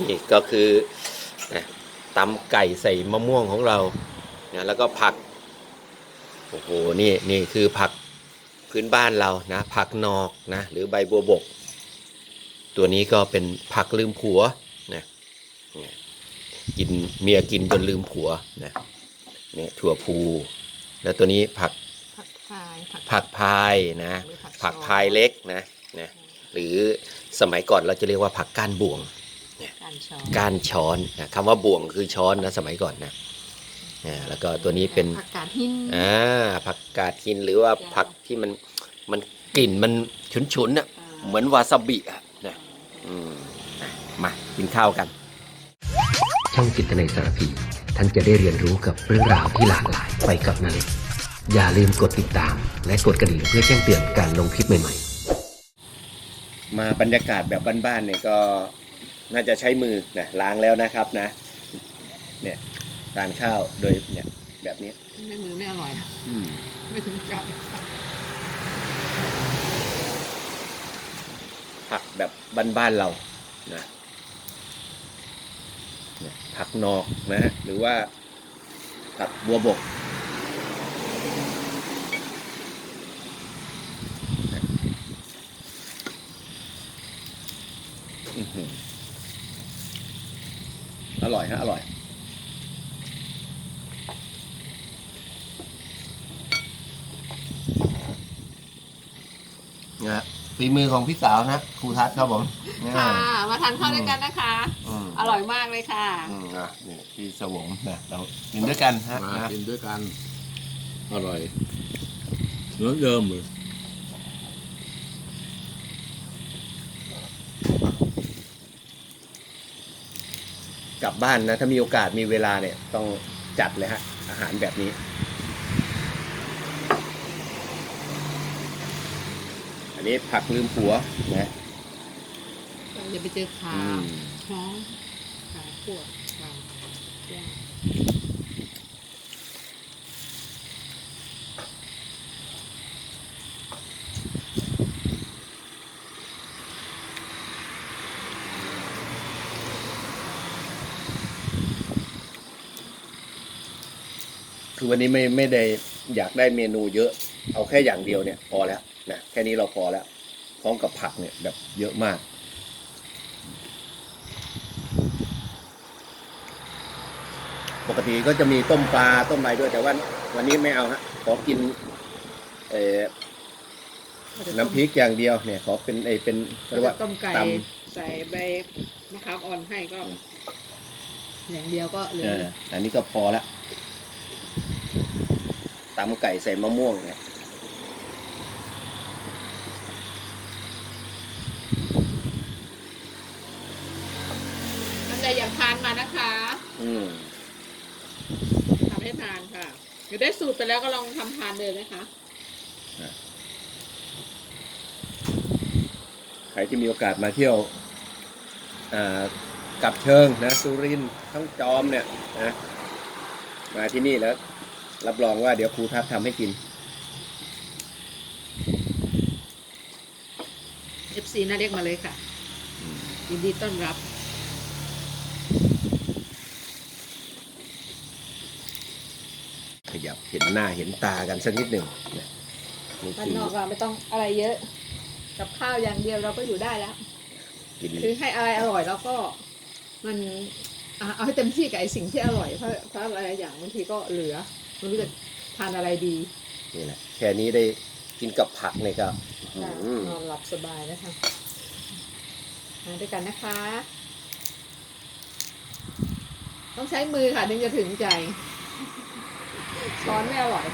นี่ก็คือนะตำไก่ใส่มะม่วงของเรานะแล้วก็ผัก โอ้โห นี่นี่คือผักพื้นบ้านเรานะ ผักนอกนะ หรือใบบัวบก ตัวนี้ก็เป็นผักลืมผัวนะเนี่ยกินเมียกินจนลืมผัวนะเนี่ยถั่วพูแล้วตัวนี้ผักผักพายผักผักพายนะหรือผักผักช้อนพายเล็กนะนะหรือสมัยก่อนเราจะเรียกว่าผักก้านบ่วง การช้อนก้านช้อนนะคำว่าบ่วงคือช้อนนะสมัยก่อนนะนะแล้วก็ตัวนี้เป็นผักกาดหินอ่าผักกาดหินหรือว่าผักที่มันมันกลิ่นมันฉุนๆน่ะเหมือนวาซาบิอะนะอืมอะมากินข้าวกัน ช่องจิตในสารพีท่านจะได้เรียนรู้กับเรื่องราวที่หลากหลายไปกับนาเล็กอย่าลืมกดติดตาม และกดกระดิ่งเพื่อแจ้งเตือนการลงคลิปใหม่ๆ มาบรรยากาศแบบบ้านๆเนี่ยก็ น่าจะใช้มือนะล้างแล้วนะครับนะ เนี่ยทานข้าวโดยเนี่ยแบบนี้ไม่มือไม่อร่อยนะอืมไม่ถึงกับผักแบบบ้านๆเรานะเนี่ยผักนอกนะหรือว่าผักบัวบก อื้อหือ อร่อยฮะอร่อย นะฮะฝีมือของพี่สาวนะครูทัศน์ครับผมค่ะ มาทานข้าวด้วยกันนะคะ อืมอร่อยมากเลยค่ะ อืมอะนี่พี่สวงนะเรากินด้วยกันฮะมานะ กินด้วยกัน อร่อยเหมือนเดิมเลย กลับบ้านนะถ้ามีโอกาสมีเวลาเนี่ยต้องจัดเลยฮะอาหารแบบนี้ อันนี้ผักลืมผัวนะเราจะไปเจอขาอืมท้องขาปวดขาแก้ คือวันนี้ไม่ไม่ได้อยากได้เมนูเยอะ เอาแค่อย่างเดียวเนี่ยพอแล้วนะแค่นี้เราพอแล้วพร้อมกับผักเนี่ยแบบเยอะมาก ปกติก็จะมีต้มปลาต้มอะไรด้วยแต่ว่าวันนี้ไม่เอาฮะขอกินเอ่อน้ำพริกอย่างเดียวเนี่ยขอเป็นไอเป็นเราเรียกจะว่าต้มไก่ตใส่ใบมะขามอ่อนให้ก็ อย่างเดียวก็เหลืำเออออันนี้ก็พอละ ตำไก่ใส่มะม่วงเนี่ยท่านใดอยากทานมานะคะอืมทำให้ทานค่ะเดี๋ยวได้สูตรไปแล้วก็ลองทำทานเลยนะคะ ใครที่มีโอกาสมาเที่ยวอ่ากับเชิงนะสุรินทร์ทั้งจอมเนี่ยนะมาที่นี่แล้ว รับรองว่าเดี๋ยวครูทัพทำให้กิน FC น่าเรียกมาเลยค่ะ ยินดีต้อนรับ ขยับเห็นหน้าเห็นตากันสักนิดหนึ่งนะนี่บ้านคือนอกเราไม่ต้องอะไรเยอะ กับข้าวอย่างเดียวเราก็อยู่ได้แล้ว กิน คือให้อะไรอร่อยแล้วก็มันอะเอาให้เต็มที่กับไอสิ่งที่อร่อยเพราะเพราะอะไรอย่างบางทีก็เหลือ ไมันรู้จะทานอะไรดีนี่แหละแค่นี้ได้กินกับผักเนี่ยก็อื้อหือนอนหลับสบายนะคะมาด้วยกันนะคะ ต้องใช้มือค่ะถึงจะถึงใจ ช้อนไม่อร่อย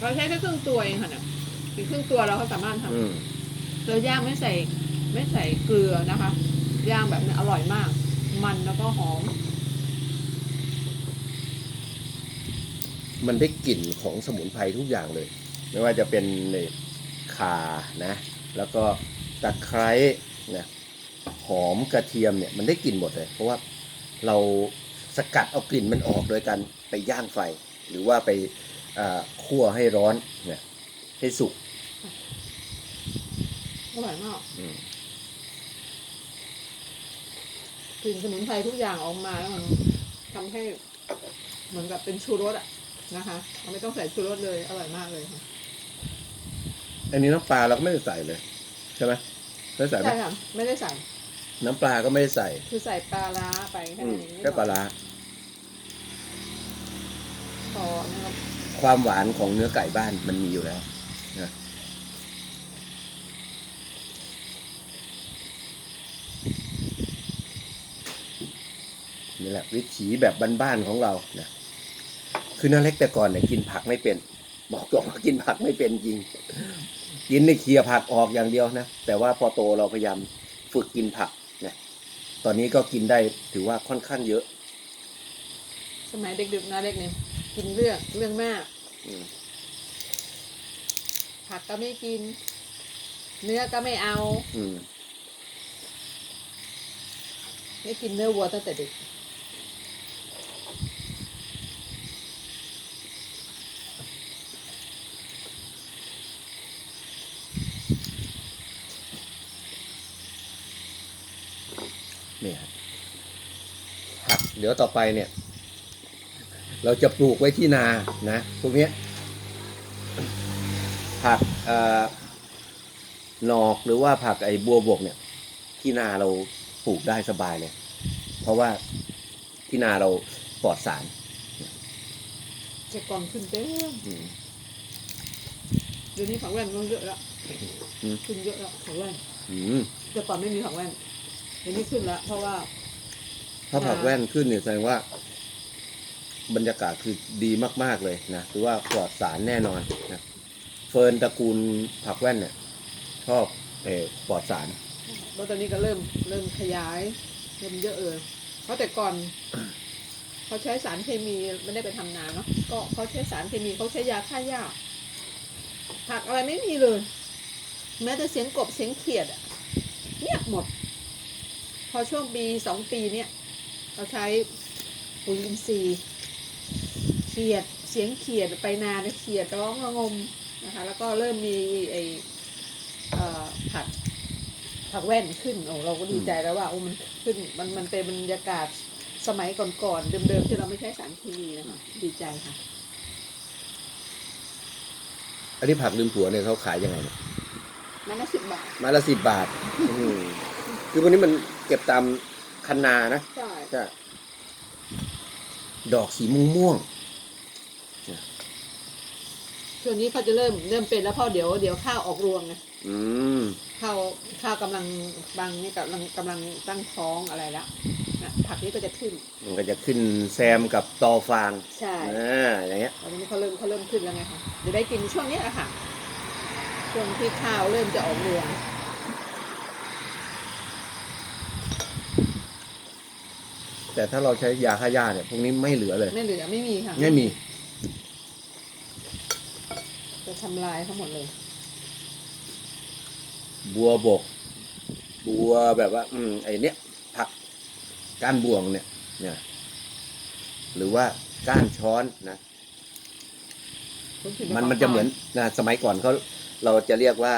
เราใช้แค่ครึ่งตัวเองค่ะเนี่ยอีกครึ่งตัวเราก็สามารถทำ อืม เราย่างไม่ใส่ไม่ใส่เกลือนะคะ ย่างแบบนี้อร่อยมาก มันแล้วก็หอม มันได้กลิ่นของสมุนไพรทุกอย่างเลย ไม่ว่าจะเป็นเนี่ยข่านะ แล้วก็ตะไคร้นะหอมกระเทียมเนี่ยมันได้กลิ่นหมดเลย เพราะว่าเราสกัดเอากลิ่นมันออกโดยการไปย่างไฟ หรือว่าไปคั่วให้ร้อนเนี่ยให้สุก อร่อยมากอืมกลิ่นสมุนไพรทุกอย่างออกมาแล้วมันทำให้เหมือนกับเป็นชูรสอะนะคะเราไม่ต้องใส่ชูรสเลยอร่อยมากเลยค่ะอันนี้น้ำปลาเราก็ไม่ได้ใส่เลย ใช่ไหมไม่ได้ใส่ไหมใช่ค่ะไม่ได้ใส่ น้ำปลาก็ไม่ได้ใส่ คือใส่ปลาร้าไปแค่อืมนั้นเองแค่ปลาร้าพอนะครับความหวานของเนื้อไก่บ้านมันมีอยู่แล้วนะ นี่แหละวิถีแบบบ้านๆของเรานะคือน้าเล็กแต่ก่อนเนี่ยกินผักไม่เป็น บอกตรงว่ากินผักไม่เป็นจริง กินในเคลียร์ผักออกอย่างเดียวนะ แต่ว่าพอโตเราพยายามฝึกกินผักเนี่ยตอนนี้ก็กินได้ถือว่าค่อนข้างเยอะ สมัยเด็กๆนะเล็กเนี่ยกินเรื่องเรื่องมากอืมผักก็ไม่กิน เนื้อก็ไม่เอา อืมไม่กินเนื้อวัวตั้งแต่เด็ก เนี่ยผัก เดี๋ยวต่อไปเนี่ย เราจะปลูกไว้ที่นานะพวกเนี้ยผักเอ่อหนอกหรือว่าผักไอ้บัวบกเนี่ย ที่นาเราปลูกได้สบายเลย เพราะว่าที่นาเราปลอดสารแต่ก่อนขึ้นเต็มอืมเดี๋ยวนี้ผักแว่นก็เยอะแล้วอืมขึ้นเยอะแล้วผักแว่นอืมแต่ก่อนไม่มีผักแว่นเดี๋ยวนี้ขึ้นแล้วเพราะว่า ถ้าผักแว่นขึ้นเนี่ยแสดงว่า บรรยากาศคือดีมาก ๆเลยนะหรือว่าปลอดสารแน่นอนนะเฟิร์นตระกูลผักแว่นเนี่ยชอบเออปลอดสารแล้วตอนนี้ก็เริ่มเริ่มขยายเริ่มเยอะเออเพราะแต่ก่อนเขาใช้สารเคมีไม่ได้ไปทำนาเนาะก็เขาใช้สารเคมีเขาใช้ยาฆ่าหญ้าผักอะไรไม่มีเลย แม้แต่เสียงกบเสียงเขียดอะเงียบหมด พอช่วงปีสองปีเนี่ย เราใช้ปุ๋ยอินทรีย์เขียดเสียงเขียดไปนาเนี่ยเขียดร้องระงมนะคะแล้วก็เริ่มมีไอเอ่อผักผักแว่นขึ้นโอ้เราก็ดีใจแล้วว่าโอ้มันขึ้นมันมันเป็นบรรยากาศสมัยก่อนๆเดิมๆที่เราไม่ใช้สารเคมีนะคะดีใจค่ะ อันนี้ผักลืมผัวเนี่ยเขาขายยังไงเนี่ยมันละสิบบาทไมาละสิบบาทอืมคือวันนี้มันเก็บตามคันนานะ ใช่ ใช่ดอกสีม่วงม่วงช่วงนี้เขาจะเริ่มเริ่มเป็นแล้วเพราะเดี๋ยวเดี๋ยวข้าวออกรวงไงๆอืมข้าวข้าวกำลังบางนี่กำลังกำลังตั้งท้องอะไรแล้วนะผักนี้ก็จะขึ้น มันก็จะขึ้นแซมกับตอฟางใช่อ่าอย่างเงี้ยตอนนี้เขาเริ่มเขาเริ่มขึ้นแล้วไงคะเดี๋ยวได้กินช่วงนี้แหละค่ะช่วงที่ข้าวเริ่มจะออกรวง แต่ถ้าเราใช้ยาฆ่าหญ้าเนี่ยพวกนี้ไม่เหลือเลย ไม่เหลือไม่มีค่ะไม่มีจะทำลายทั้งหมดเลย บัวบก บัวแบบว่า อืมไอเนี้ยผักก้านบวงเนี่ย เนี่ย หรือว่าก้านช้อนนะ มันมันจะเหมือนนะสมัยก่อนเขาเราจะเรียกว่า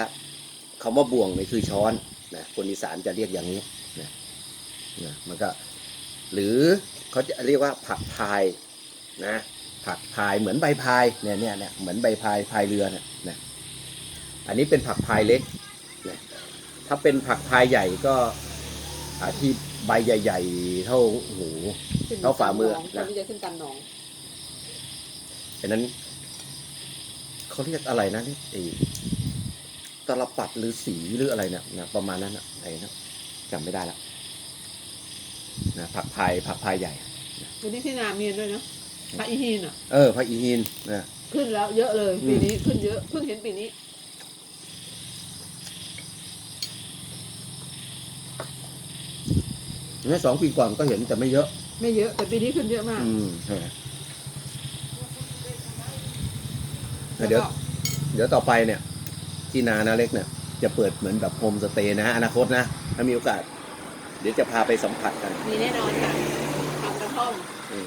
คำว่าบ่วงเนี่ยคือช้อนนะคนอีสานจะเรียกอย่างนี้นะนะมันก็ หรือเขาจะเรียกว่าผักพายนะผักพายเหมือนใบพายเนี่ยเนี่ยเนี่ยเหมือนใบพายพายเรือเนี่ยนะอันนี้เป็นผักพายเล็กนะถ้าเป็นผักพายใหญ่ก็อาที่ใบใหญ่ ๆ เท่าโอ้โหขึ้นเท่าฝ่ามือตนนะนี้จะขึ้นตามหนองอันนั้นเขาเรียกอะไรนะนี่ไอ้ตลปัดหรือสีหรืออะไรเนี่ยนะประมาณนั้นนะไอ้นะจำไม่ได้ละ นะผักพายผักพายใหญ่เดี๋ยวนี้ที่นาเมียนด้วยนะพระอีฮีนอะ เออผักอีฮินนะขึ้นแล้วเยอะเลยอืมปีนี้ขึ้นเยอะเพิ่งเห็นปีนี้เนี่ยสองปีก่อนก็เห็นแต่ไม่เยอะ ไม่เยอะ แต่ปีนี้ขึ้นเยอะมาก อืมใช่ไหมแล้วเดี๋ยวก็เดี๋ยวต่อไปเนี่ย ที่นานาเล็กเนี่ย จะเปิดเหมือนแบบโฮมสเตย์นะ อนาคตนะ ถ้ามีโอกาส เดี๋ยวจะพาไปสัมผัสกันมีแน่นอนค่ะทำกระท่อมอืม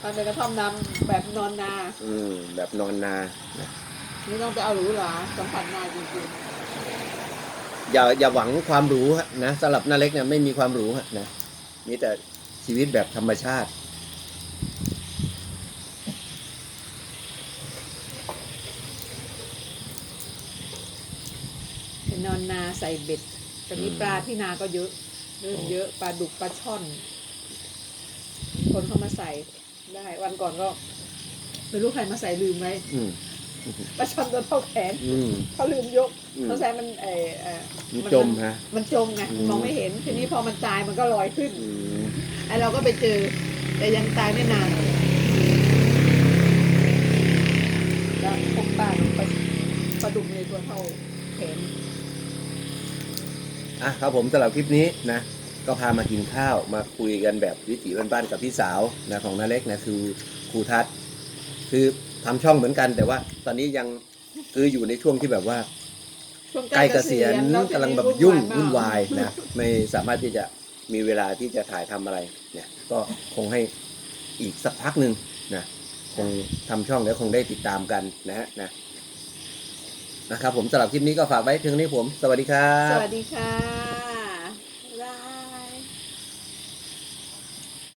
ทำเป็นกระท่อมน้ำแบบนอนนาอืมแบบนอนนานะนี่ต้องไปเอาหรูหราสัมผัสนาจริงอย่าอย่าหวังความหรูฮะนะสำหรับน้าเล็กเนี่ยไม่มีความหรูฮะนะมีแต่ชีวิตแบบธรรมชาติ ๆเป็นนอนนาใส่เบ็ดตอนนี้อืมปลาที่นาก็เยอะ เริ่มเยอะปลาดุกปลาช่อน คนเข้ามาใส่ได้ วันก่อนก็ไม่รู้ใครมาใส่ลืมไว้อืม ปลาช่อนตัวเท่าแขนอืม เขาลืมยกอืม เขาใส่มันเออเออมันจมฮะ มันจมไงอืม มองไม่เห็นทีนี้พอมันตายมันก็ลอยขึ้นอืมไอเราก็ไปเจอ แต่ยังตายไม่นานแล้วพบปลาปลาปลาดุกในตัวเท่าแขน อะครับผมสำหรับคลิปนี้นะก็พามากินข้าวมาคุยกันแบบวิถีบ้านๆกับพี่สาวนะของน้าเล็กนะคือครูทัศน์คือทำช่องเหมือนกัน แต่ว่าตอนนี้ยังคืออยู่ในช่วงที่แบบว่าช่วงใกล้เกษียณแวกำลังแบบยุ่งวุ่นวายนะไม่สามารถที่จะมีเวลาที่จะถ่ายทำอะไรเนี่ยก็คงให้อีกสักพักหนึ่งนะคงทำช่องแล้วคงได้ติดตามกันนะฮะนะ นะครับผมสำหรับคลิปนี้ก็ฝากไว้เพียงนี้ผม สวัสดีครับ สวัสดีค่ะ